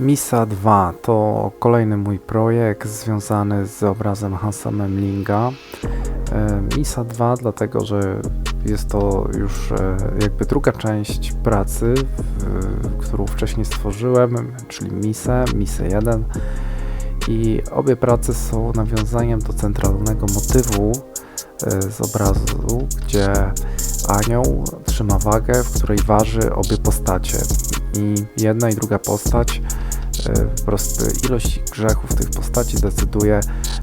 Misa 2 to kolejny mój projekt związany z obrazem Hansa Memlinga. E, Misa 2 dlatego, że jest to już e, jakby druga część pracy, którą wcześniej stworzyłem, czyli Misę, Misę 1. I obie prace są nawiązaniem do centralnego motywu e, z obrazu, gdzie anioł trzyma wagę, w której waży obie postacie. I jedna i druga postać, e, po prostu ilość grzechów tych postaci decyduje,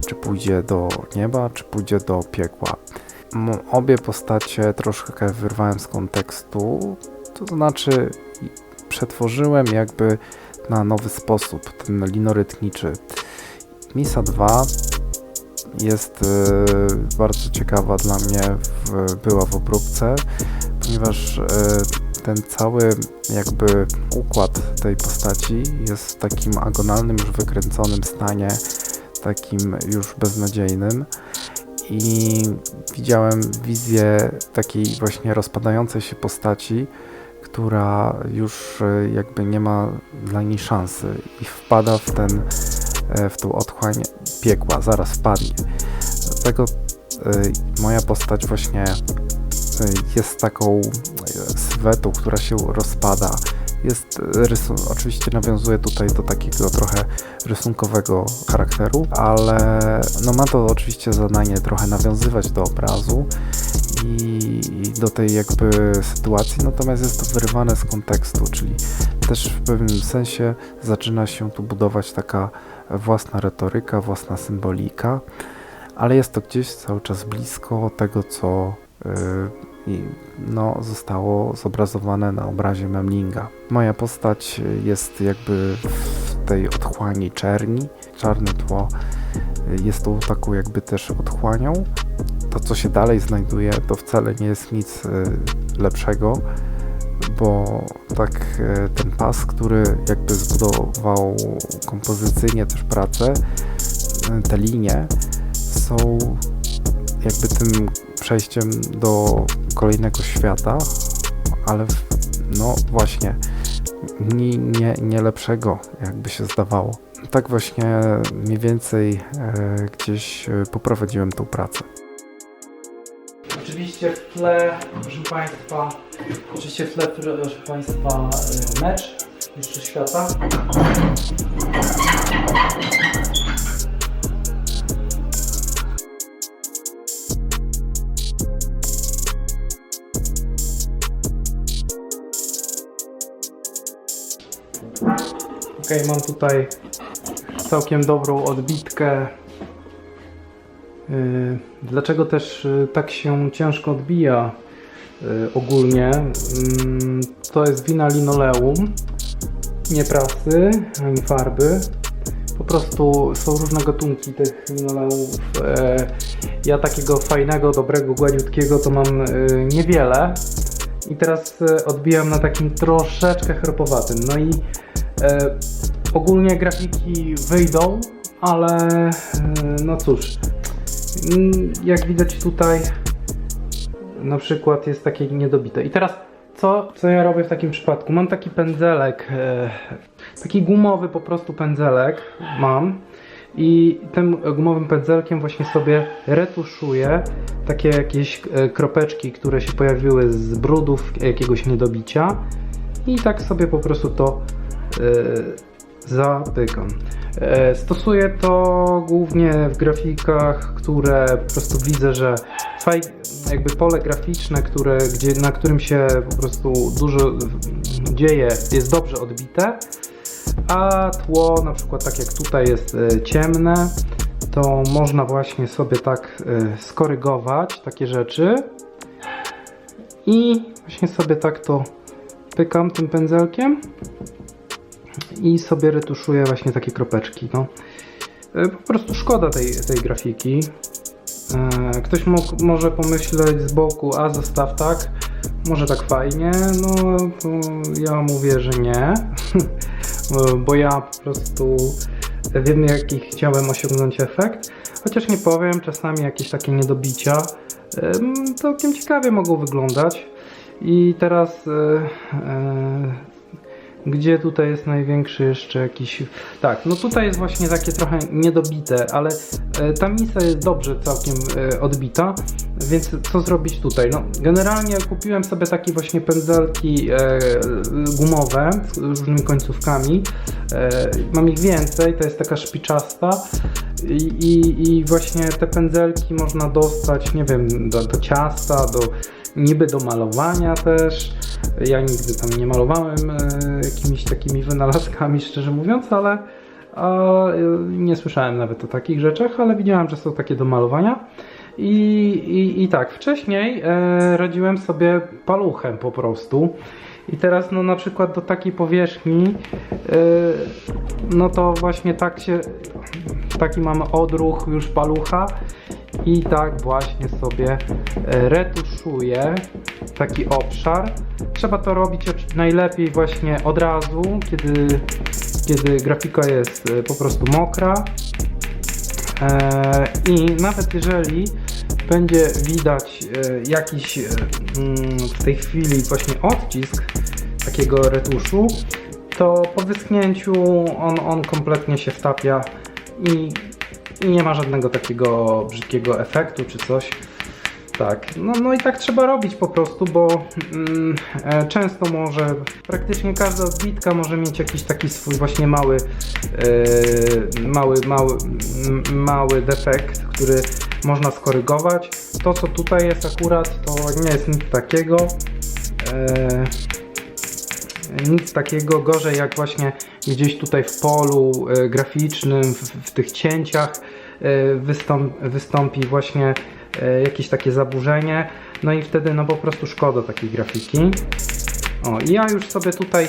czy pójdzie do nieba, czy pójdzie do piekła. Obie postacie troszkę wyrwałem z kontekstu, to znaczy przetworzyłem jakby na nowy sposób, ten linorytniczy. Misa 2 jest e, bardzo ciekawa dla mnie, była w obróbce, ponieważ e, ten cały jakby układ tej postaci jest w takim agonalnym, już wykręconym stanie, takim już beznadziejnym. I widziałem wizję takiej właśnie rozpadającej się postaci, która już e, jakby nie ma dla niej szansy i wpada w ten, e, w tą otchłań piekła, zaraz wpadnie. Dlatego moja postać właśnie jest taką e, sylwetą, która się rozpada. Jest e, rysun, oczywiście nawiązuje tutaj do takiego trochę rysunkowego charakteru, ale no ma to oczywiście zadanie trochę nawiązywać do obrazu i, do tej jakby sytuacji, natomiast jest to wyrywane z kontekstu, czyli też w pewnym sensie zaczyna się tu budować taka własna retoryka, własna symbolika, ale jest to gdzieś cały czas blisko tego, co no, zostało zobrazowane na obrazie Memlinga. Moja postać jest jakby w tej otchłani czerni, czarne tło y, jest tą taką jakby też otchłanią. To, co się dalej znajduje, to wcale nie jest nic y, lepszego, bo tak y, ten pas, który jakby zbudował kompozycyjnie też pracę, y, te linie są jakby tym przejściem do kolejnego świata, ale no właśnie nie, nie, nie lepszego, jakby się zdawało. Tak właśnie mniej więcej e, gdzieś e, poprowadziłem tą pracę. Oczywiście w tle, proszę Państwa, oczywiście w tle, proszę Państwa, y, mecz Mistrzostw Świata. Mam tutaj całkiem dobrą odbitkę Y, Dlaczego też y, tak się ciężko odbija y, ogólnie? Ym, To jest wina linoleum, nie prasy ani farby. Po prostu są różne gatunki tych linoleumów. Ja takiego fajnego, dobrego, gładziutkiego to mam niewiele. I teraz odbijam na takim troszeczkę chropowatym. No i ogólnie grafiki wyjdą, ale y, no cóż, Mm, Jak widać tutaj na przykład jest takie niedobite. I teraz co, co ja robię w takim przypadku? Mam taki pędzelek, e, taki gumowy po prostu pędzelek mam i tym gumowym pędzelkiem właśnie sobie retuszuję takie jakieś e, kropeczki, które się pojawiły z brudów jakiegoś niedobicia i tak sobie po prostu to e, zapykam. E, Stosuję to głównie w grafikach, które po prostu widzę, że faj, jakby pole graficzne, które, gdzie, na którym się po prostu dużo dzieje, jest dobrze odbite, a tło, na przykład tak jak tutaj jest e, ciemne, to można właśnie sobie tak e, skorygować takie rzeczy i właśnie sobie tak to pykam tym pędzelkiem i sobie retuszuję właśnie takie kropeczki. No. E, Po prostu szkoda tej, tej grafiki. E, Ktoś mógł, może pomyśleć z boku, a zostaw tak, może tak fajnie. No ja mówię, że nie, bo ja po prostu wiem jaki chciałem osiągnąć efekt. Chociaż nie powiem, czasami jakieś takie niedobicia em, całkiem ciekawie mogą wyglądać. I teraz e, Gdzie tutaj jest największy jeszcze jakiś... Tak, no tutaj jest właśnie takie trochę niedobite, ale e, ta misa jest dobrze całkiem e, odbita, więc co zrobić tutaj? No generalnie kupiłem sobie takie właśnie pędzelki e, gumowe z różnymi końcówkami. Mam ich więcej, to jest taka szpiczasta i, i, i właśnie te pędzelki można dostać, nie wiem, do, do ciasta, do niby do malowania też. Ja nigdy tam nie malowałem e, jakimiś takimi wynalazkami, szczerze mówiąc, ale nie słyszałem nawet o takich rzeczach, ale widziałem, że są takie do malowania. I, i, i tak, wcześniej e, radziłem sobie paluchem po prostu. I teraz no na przykład do takiej powierzchni, e, no to właśnie tak się, taki mamy odruch już palucha i tak właśnie sobie e, retuszuję taki obszar. Trzeba to robić najlepiej właśnie od razu, kiedy, kiedy grafika jest e, po prostu mokra. E, I nawet jeżeli będzie widać jakiś mm, w tej chwili właśnie odcisk takiego retuszu, to po wyschnięciu on, on kompletnie się wtapia i, i nie ma żadnego takiego brzydkiego efektu czy coś. Tak, no, no i tak trzeba robić po prostu, bo mm, e, często może, praktycznie każda odbitka może mieć jakiś taki swój właśnie mały, e, mały, mały, mały defekt, który można skorygować. To co tutaj jest akurat, to nie jest nic takiego. E, nic takiego gorzej jak właśnie gdzieś tutaj w polu e, graficznym, w, w tych cięciach e, wystąp, wystąpi właśnie e, jakieś takie zaburzenie. No i wtedy no po prostu szkoda takiej grafiki. O, i ja już sobie tutaj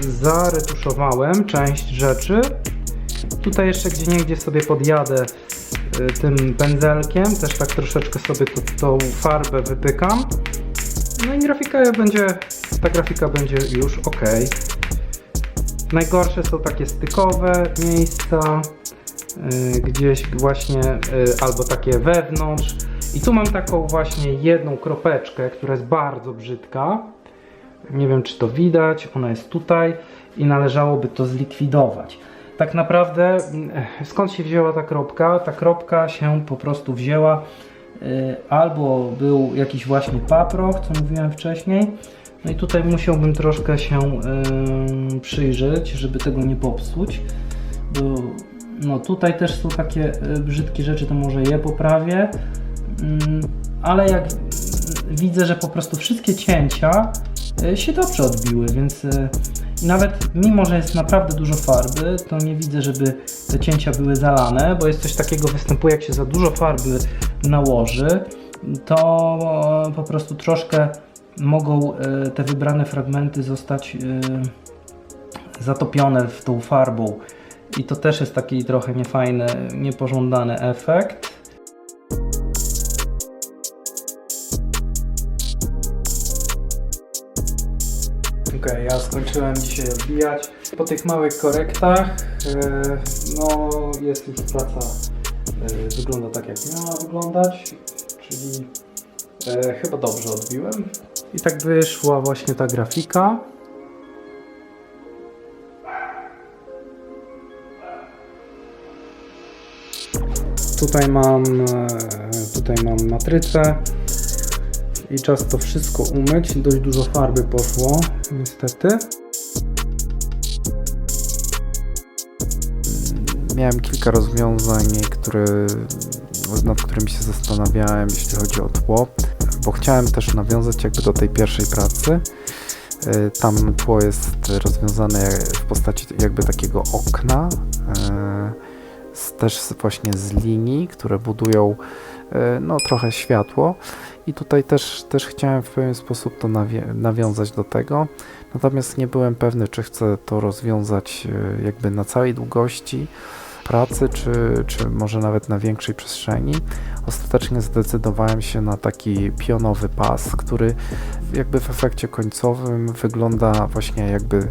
zaretuszowałem część rzeczy. Tutaj jeszcze gdzie niegdzie sobie podjadę tym pędzelkiem, też tak troszeczkę sobie tu, tą farbę wypykam. No i grafika będzie, ta grafika będzie już ok. Najgorsze są takie stykowe miejsca, y, gdzieś właśnie, y, albo takie wewnątrz. I tu mam taką właśnie jedną kropeczkę, która jest bardzo brzydka. Nie wiem, czy to widać, ona jest tutaj i należałoby to zlikwidować. Tak naprawdę, mm, skąd się wzięła ta kropka? Ta kropka się po prostu wzięła y, albo był jakiś właśnie paproch, co mówiłem wcześniej. No i tutaj musiałbym troszkę się ym, przyjrzeć, żeby tego nie popsuć. Bo no tutaj też są takie y, brzydkie rzeczy, to może je poprawię. Ym, ale jak widzę, że po prostu wszystkie cięcia y, się dobrze odbiły, więc i nawet mimo, że jest naprawdę dużo farby, to nie widzę, żeby te cięcia były zalane, bo jest coś takiego występuje, jak się za dużo farby nałoży, to e, po prostu troszkę mogą e, te wybrane fragmenty zostać e, zatopione w tą farbą. I to też jest taki trochę niefajny, niepożądany efekt. Okej, ja skończyłem dzisiaj odbijać. Po tych małych korektach, no jest już praca, wygląda tak jak miała wyglądać, czyli e, chyba dobrze odbiłem. I tak wyszła właśnie ta grafika. Tutaj mam, e, tutaj mam matrycę i czas to wszystko umyć. Dość dużo farby poszło, niestety. Miałem kilka rozwiązań, które, nad którymi się zastanawiałem, jeśli chodzi o tło, bo chciałem też nawiązać jakby do tej pierwszej pracy. Y, Tam tło jest rozwiązane w postaci jakby takiego okna, z, też właśnie z linii, które budują y, no, trochę światło. I tutaj też, też chciałem w pewien sposób to nawiązać do tego. Natomiast nie byłem pewny, czy chcę to rozwiązać jakby na całej długości pracy, czy, czy może nawet na większej przestrzeni. Ostatecznie zdecydowałem się na taki pionowy pas, który jakby w efekcie końcowym wygląda właśnie jakby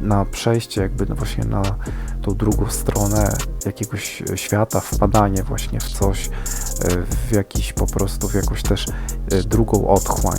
na przejście, jakby właśnie na tą drugą stronę jakiegoś świata, wpadanie właśnie w coś, w jakiś po prostu, w jakąś też y, drugą otchłań.